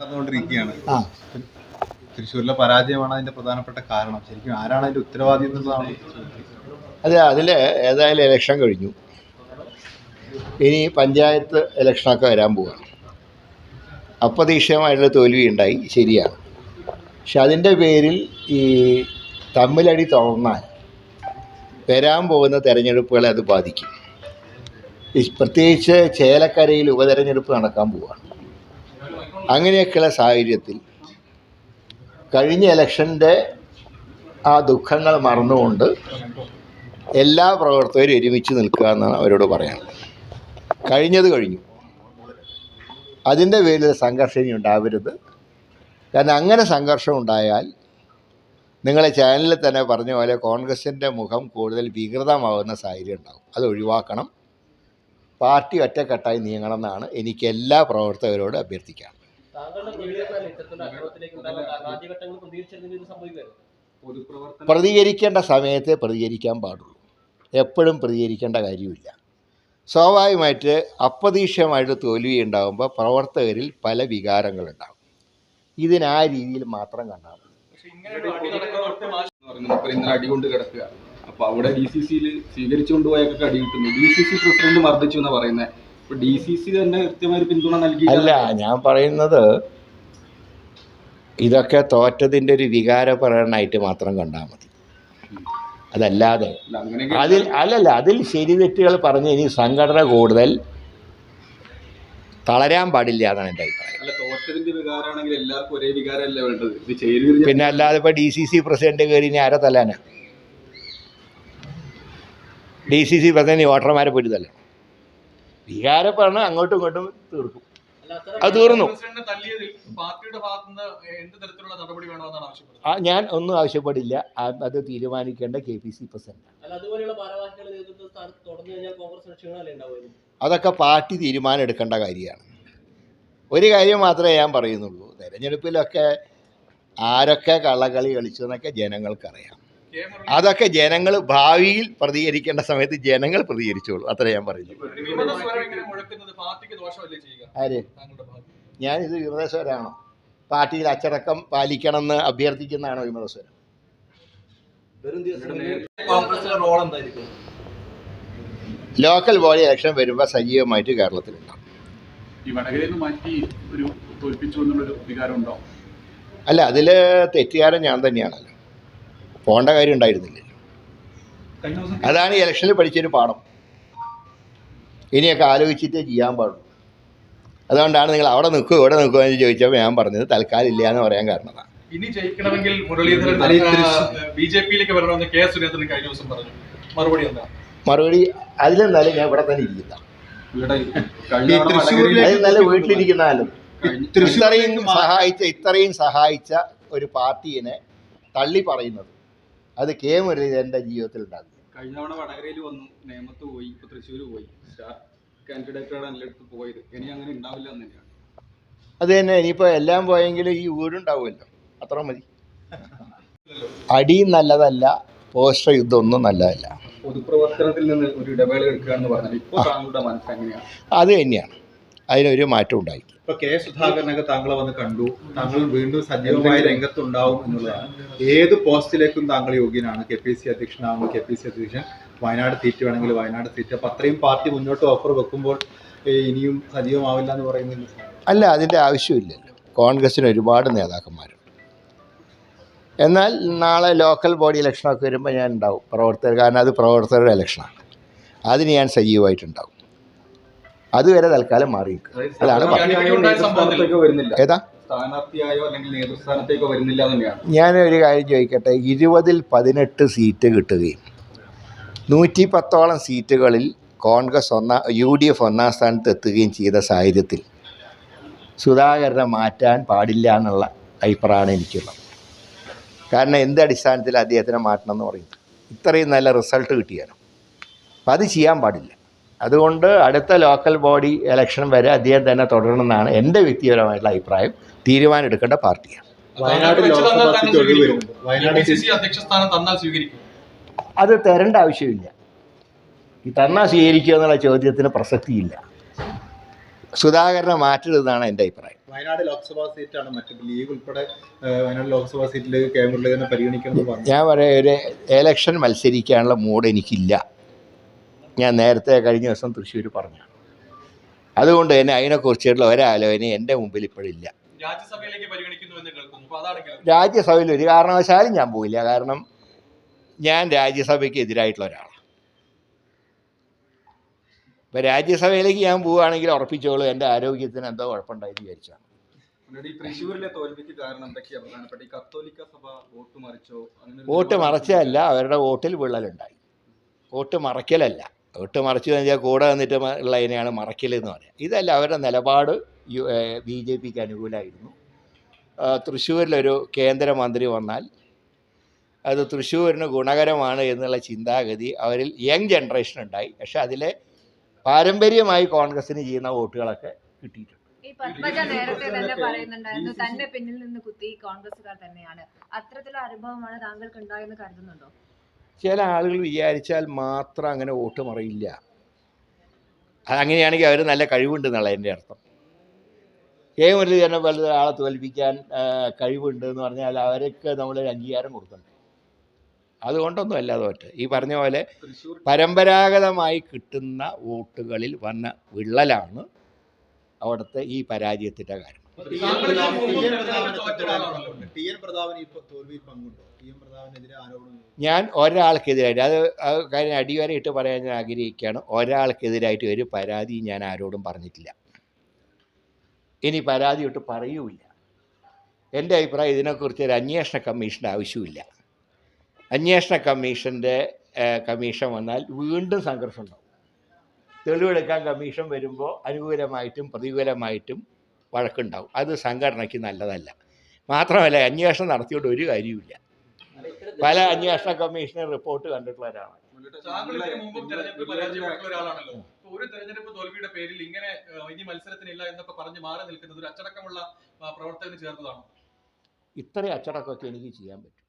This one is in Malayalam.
നടന്നുകൊണ്ടിരിക്കുകയാണ്. തൃശ്ശൂരിലെ പരാജയമാണ് അതിന്റെ പ്രധാനപ്പെട്ട കാരണം. ശരിക്കും ആരാണ് അതിന്റെ ഉത്തരവാദി എന്നുള്ളതാണ് അതെ അതിൽ ഏതായാലും ഇലക്ഷൻ കഴിഞ്ഞു. ഇനി പഞ്ചായത്ത് ഇലക്ഷനൊക്കെ വരാൻ പോവുകയാണ് അപ്രതീക്ഷിതമായിട്ടുള്ള തോൽവി ഉണ്ടായി ശരിയാണ്. പക്ഷെ അതിന്റെ പേരിൽ ഈ തമ്മിലടി തുറന്നാൽ വരാൻ പോകുന്ന തെരഞ്ഞെടുപ്പുകളെ അത് ബാധിക്കും. പ്രത്യേകിച്ച് ചേലക്കരയിൽ ഉപതെരഞ്ഞെടുപ്പ് നടക്കാൻ പോവുകയാണ് അങ്ങനെയൊക്കെയുള്ള സാഹചര്യത്തിൽ കഴിഞ്ഞ ഇലക്ഷന്റെ ആ ദുഃഖങ്ങൾ മറന്നുകൊണ്ട് എല്ലാ പ്രവർത്തകരും ഒരുമിച്ച് നിൽക്കുക എന്നാണ് അവരോട് പറയാം കഴിഞ്ഞത് കഴിഞ്ഞു. അതിന്റെ പേരിൽ സംഘർഷം ഇനി ഉണ്ടാവരുത്. കാരണം അങ്ങനെ സംഘർഷം ഉണ്ടായാൽ നിങ്ങളെ ചാനലിൽ തന്നെ പറഞ്ഞ പോലെ കോൺഗ്രസിന്റെ മുഖം കൂടുതൽ വികൃതമാകുന്ന സാഹചര്യം ഉണ്ടാകും അത് ഒഴിവാക്കണം. പാർട്ടി ഒറ്റക്കെട്ടായി നീങ്ങണമെന്നാണ് എനിക്ക് എല്ലാ പ്രവർത്തകരോട് അഭ്യർത്ഥിക്കാം. പ്രതികരിക്കേണ്ട സമയത്ത് പ്രതികരിക്കാൻ പാടുള്ളൂ. എപ്പോഴും പ്രതികരിക്കേണ്ട കാര്യമില്ല. സ്വാഭാവികമായിട്ട് അപ്രതീക്ഷിതമായിട്ട് തോൽവി ഉണ്ടാകുമ്പോൾ പ്രവർത്തകരിൽ പല വികാരങ്ങളുണ്ടാകും ഇതിന് ആ രീതിയിൽ മാത്രം കണ്ടാൽ അടികൊണ്ട് കിടക്കുക. അപ്പൊ അവിടെ ഡി സി സിയിൽ സ്വീകരിച്ചുകൊണ്ടുപോയൊക്കെ അടി കിട്ടുന്നു. ഡി സി സി പ്രസിഡന്റ് മർദ്ദിച്ചു എന്നാ പറയുന്നത് ഡി സി സി തന്നെ കൃത്യമായ പിന്തുണ നൽകി അല്ല ഞാൻ പറയുന്നത് ഇതൊക്കെ തോറ്റതിന്റെ ഒരു വികാരപരമായിട്ട് മാത്രം കണ്ടാൽ മതി. അതല്ലാതെ അതിൽ അല്ലല്ല അതിൽ ശരി തെറ്റുകൾ പറഞ്ഞ് ഇനി സംഘടന കൂടുതൽ തളരാൻ പാടില്ല എന്നാണ് എന്റെ അഭിപ്രായം. പിന്നെ അല്ലാതെ ഇപ്പോൾ ഡി സി സി പ്രസിഡന്റ് കയറി ഇനി ആരെ തല്ലാനാ? ഡി സി സി പ്രസിഡന്റ് വോട്ടർമാരെ പോയിട്ട് തല്ലണം? വികാരം പറഞ്ഞാൽ അങ്ങോട്ടും ഇങ്ങോട്ടും തീർക്കും. അത് തീർന്നു. ആ ഞാൻ ഒന്നും ആവശ്യപ്പെടില്ല. അത് തീരുമാനിക്കേണ്ട കെ പി സി പ്രസിഡന്റ് അതൊക്കെ പാർട്ടി തീരുമാനം എടുക്കേണ്ട കാര്യമാണ്. ഒരു കാര്യം മാത്രമേ ഞാൻ പറയുന്നുള്ളൂ. തെരഞ്ഞെടുപ്പിലൊക്കെ ആരൊക്കെ കള്ളക്കളി കളിച്ചു എന്നൊക്കെ ജനങ്ങൾക്കറിയാം. അതൊക്കെ ജനങ്ങൾ ഭാവിയിൽ പ്രതികരിക്കേണ്ട സമയത്ത് ജനങ്ങൾ പ്രതികരിച്ചോളൂ. അത്ര ഞാൻ പറയുന്നു ആര്? ഭാഗത്ത് ഞാനിത് വിമതസ്വരാണോ? പാർട്ടിയിൽ അച്ചടക്കം പാലിക്കണമെന്ന് അഭ്യർത്ഥിക്കുന്നതാണോ വിമതസ്വരം? ലോക്കൽ ബോഡി ഇലക്ഷൻ വരുമ്പോൾ സജീവമായിട്ട് കേരളത്തിലുണ്ടാവും. അല്ല അതിൽ തെറ്റുകാരൻ ഞാൻ തന്നെയാണല്ലോ. പോകേണ്ട കാര്യം ഉണ്ടായിരുന്നില്ല. അതാണ് ഇലക്ഷനിൽ പഠിച്ചൊരു പാഠം. ഇനിയൊക്കെ ആലോചിച്ചിട്ടേ ചെയ്യാൻ പാടുള്ളൂ. അതുകൊണ്ടാണ് നിങ്ങൾ അവിടെ നിൽക്കുക ഇവിടെ നിൽക്കുക എന്ന് ചോദിച്ചപ്പോൾ ഞാൻ പറഞ്ഞത് തൽക്കാലം ഇല്ല എന്ന് പറയാൻ കാരണം ഇനി ജയിക്കണമെങ്കിൽ മുരളീധരൻ അല്ല, ഈ തൃശ്ശൂർ- ബി ജെ പിയിലേക്ക് വരണമെന്ന് കെ സുരേന്ദ്രൻ കഴിഞ്ഞ ദിവസം പറഞ്ഞു. മറുപടി എന്താ? മറുപടി അതിലെന്നാലും ഞാൻ ഇവിടെ തന്നെ ഇരിക്കുന്ന ഇവിടെ ഈ കഴിഞ്ഞ തവണ തൃശ്ശൂരിലെ- വടകരയിൽ അതിൽ നല്ല വീട്ടിലിരിക്കുന്നാലും ഇത്രയും സഹായിച്ച ഇത്രയും സഹായിച്ച ഒരു പാർട്ടീനെ തള്ളി പറയുന്നത് അത് കെ മുരളീധരന്റെ ജീവിതത്തിൽ ഉണ്ടാകും കഴിഞ്ഞ തവണ വടകരയിൽ വന്നു നേമത്ത് പോയി ഇപ്പൊ തൃശ്ശൂർ പോയി. സ്റ്റാർ കാൻഡിഡേറ്റാണ് എല്ലായിടത്തും പോയത്. ഇനി അങ്ങനെ ഉണ്ടാവില്ല എന്ന് തന്നെയാണ് അത് തന്നെ ഇനിയിപ്പോൾ എല്ലാം പോയെങ്കിലും ഈ വീടുണ്ടാവുമല്ലോ അത്ര മതി. അടി നല്ലതല്ല പോസ്റ്റർ യുദ്ധം ഒന്നും നല്ലതല്ല. പൊതുപ്രവർത്തനത്തിൽ നിന്ന് ഒരു ഇടവേള എടുക്കുകയാണെന്ന് പറഞ്ഞാൽ ഇപ്പോൾ താങ്കളുടെ മനസ്സ് എങ്ങനെയാണ്? അത് തന്നെയാണ്. അതിനൊരു മാറ്റം ഉണ്ടായി ഇപ്പൊ കെ സുധാകരനൊക്കെ താങ്കളെ വന്ന് കണ്ടു. താങ്കൾ വീണ്ടും സജീവമായ രംഗത്തുണ്ടാവും എന്നുള്ളതാണ്. ഏത് പോസ്റ്റിലേക്കും താങ്കൾ യോഗ്യനാണ്. കെ പി സി അധ്യക്ഷനാകും കെ പി സി അധ്യക്ഷൻ. വയനാട് സീറ്റ് വേണമെങ്കിൽ വയനാട് സീറ്റ്. അപ്പൊ അത്രയും പാർട്ടി മുന്നോട്ട് ഓഫർ വെക്കുമ്പോൾ ഇനിയും സജീവമാവില്ല എന്ന് പറയുന്നില്ല അല്ല അതിന്റെ ആവശ്യമില്ല കോൺഗ്രസിന് ഒരുപാട് നേതാക്കന്മാരുണ്ട്. എന്നാൽ നാളെ ലോക്കൽ ബോഡി ഇലക്ഷനൊക്കെ വരുമ്പോൾ ഞാൻ ഉണ്ടാവും. പ്രവർത്തകർ കാരണം അത് പ്രവർത്തകരുടെ ഇലക്ഷനാണ് അതിന് ഞാൻ സജീവമായിട്ടുണ്ടാവും. അതുവരെ തൽക്കാലം മാറി അതാണ് ഏതാ? ഞാൻ ഒരു കാര്യം ചോദിക്കട്ടെ. ഇരുപതിൽ പതിനെട്ട് സീറ്റ് കിട്ടുകയും നൂറ്റി പത്തോളം സീറ്റുകളിൽ കോൺഗ്രസ് ഒന്നാം യു ഡി എഫ് ഒന്നാം സ്ഥാനത്ത് എത്തുകയും ചെയ്ത സാഹചര്യത്തിൽ സുധാകരനെ മാറ്റാൻ പാടില്ല എന്നുള്ള അഭിപ്രായമാണ് എനിക്കുള്ളത്. കാരണം എന്ത് അടിസ്ഥാനത്തിൽ അദ്ദേഹത്തിനെ മാറ്റണം എന്ന് പറയുന്നത്? ഇത്രയും നല്ല റിസൾട്ട് കിട്ടിയാലും? അപ്പം അത് ചെയ്യാൻ പാടില്ല. അതുകൊണ്ട് അടുത്ത ലോക്കൽ ബോഡി ഇലക്ഷൻ വരെ അദ്ദേഹം തന്നെ തുടരണമെന്നാണ് എന്റെ വ്യക്തിപരമായിട്ടുള്ള അഭിപ്രായം. തീരുമാനം എടുക്കേണ്ട പാർട്ടിയാണ് അത് തരേണ്ട ആവശ്യമില്ല. ഈ തന്നാൽ സ്വീകരിക്കുക എന്നുള്ള ചോദ്യത്തിന് പ്രസക്തിയില്ല. സുധാകരനെ മാറ്റരുതെന്നാണ് എന്റെ അഭിപ്രായം. വയനാട് ലോക്സഭാ സീറ്റാണ് മറ്റു ലീഗ് ഉൾപ്പെടെ വയനാട് ലോക്സഭാ സീറ്റിൽ കെ മുരളീധരനെ പരിഗണിക്കണമെന്ന് പറഞ്ഞു. ഞാൻ പറയാം ഒരു എലക്ഷൻ മത്സരിക്കാനുള്ള മൂഡ് എനിക്കില്ല. ഞാൻ നേരത്തെ കഴിഞ്ഞ ദിവസം തൃശ്ശൂർ പറഞ്ഞു. അതുകൊണ്ട് തന്നെ അതിനെക്കുറിച്ചുള്ള ഒരാലോചന എന്റെ മുമ്പിൽ ഇപ്പോഴില്ല രാജ്യസഭയിൽ ഒരു കാരണവശാലും ഞാൻ പോയില്ല. കാരണം ഞാൻ രാജ്യസഭയ്ക്ക് എതിരായിട്ടുള്ള ഒരാളാണ്. ഇപ്പം രാജ്യസഭയിലേക്ക് ഞാൻ പോവുകയാണെങ്കിൽ ഉറപ്പിച്ചോളൂ എന്റെ ആരോഗ്യത്തിന് എന്തോ കുഴപ്പമുണ്ടായി വിചാരിച്ചാണ്. വോട്ട് മറിച്ചോ? അങ്ങനെ വോട്ട് മറച്ചതല്ല അവരുടെ വോട്ടിൽ വിള്ളലുണ്ടായി. വോട്ട് മറയ്ക്കലല്ല. വോട്ട് മറച്ചു കഴിഞ്ഞാൽ കൂടെ വന്നിട്ട് മ- ഉള്ളതിനെയാണ് മറക്കലെന്ന് പറയുക ഇതല്ല അവരുടെ നിലപാട് ബി ജെ പിക്ക് അനുകൂലമായിരുന്നു തൃശ്ശൂരിലൊരു കേന്ദ്രമന്ത്രി വന്നാൽ അത് തൃശ്ശൂരിന് ഗുണകരമാണ് എന്നുള്ള ചിന്താഗതി അവരിൽ യങ് ജനറേഷൻ ഉണ്ടായി. പക്ഷെ അതിലെ പാരമ്പര്യമായി കോൺഗ്രസിന് ചെയ്യുന്ന വോട്ടുകളൊക്കെ കിട്ടിയിട്ടുണ്ട്. ഈ അത്തരത്തിലുള്ള അനുഭവമാണ് താങ്കൾക്ക് ഉണ്ടായെന്ന് കരുതുന്നുണ്ടോ? ചില ആളുകൾ വിചാരിച്ചാൽ മാത്രം അങ്ങനെ വോട്ട് മറിയില്ല. അതങ്ങനെയാണെങ്കിൽ അവർ നല്ല കഴിവുണ്ട് എന്നുള്ള എന്റെ അർത്ഥം. കെ മുരളീധരനെ വലുത് ആളെ തോൽപ്പിക്കാൻ കഴിവുണ്ട് എന്ന് പറഞ്ഞാൽ അവർക്ക് നമ്മൾ അംഗീകാരം കൊടുക്കണം. അതുകൊണ്ടൊന്നും അല്ല തോറ്റ് ഈ പറഞ്ഞ പോലെ പരമ്പരാഗതമായി കിട്ടുന്ന വോട്ടുകളിൽ വന്ന വിള്ളലാണ് അവിടുത്തെ ഈ പരാജയത്തിന്റെ കാരണം. ടി എൻ പ്രതാപൻ തോൽവിയിൽ പങ്കുണ്ടോ? ടി എൻ പ്രതാപനെതിരെ ആരോപണം ഞാൻ ഒരാൾക്കെതിരായിട്ട് അത് ആ കാര്യം അടിവരയിട്ട് പറയാൻ ഞാൻ ആഗ്രഹിക്കുകയാണ്. ഒരാൾക്കെതിരായിട്ട് ഒരു പരാതി ഞാൻ ആരോടും പറഞ്ഞിട്ടില്ല. ഇനി പരാതി ഇട്ട് പറയൂല എന്റെ അഭിപ്രായം ഇതിനെക്കുറിച്ച് ഒരു അന്വേഷണ കമ്മീഷന്റെ ആവശ്യമില്ല അന്വേഷണ കമ്മീഷന്റെ കമ്മീഷൻ വന്നാൽ വീണ്ടും സംഘർഷം ഉണ്ടാവും. തെളിവെടുക്കാൻ കമ്മീഷൻ വരുമ്പോൾ അനുകൂലമായിട്ടും പ്രതികൂലമായിട്ടും വഴക്കുണ്ടാവും. അത് സംഘടനയ്ക്ക് നല്ലതല്ല. മാത്രമല്ല അന്വേഷണം നടത്തിയോണ്ട് ഒരു കാര്യവുമില്ല. പല അന്വേഷണ കമ്മീഷണർ റിപ്പോർട്ട് കണ്ടിട്ടുള്ള ഒരാളാണ് ഒരു തെരഞ്ഞെടുപ്പ് തോൽവിയുടെ പേരിൽ ഇങ്ങനെ ഇനി മത്സരത്തിനില്ല എന്നൊക്കെ പറഞ്ഞ് മാറി നിൽക്കുന്നത് ഒരു അച്ചടക്കമുള്ള പ്രവർത്തകന് ചേർന്നതാണോ? ഇത്രയും അച്ചടക്കമൊക്കെ എനിക്ക് ചെയ്യാൻ പറ്റും.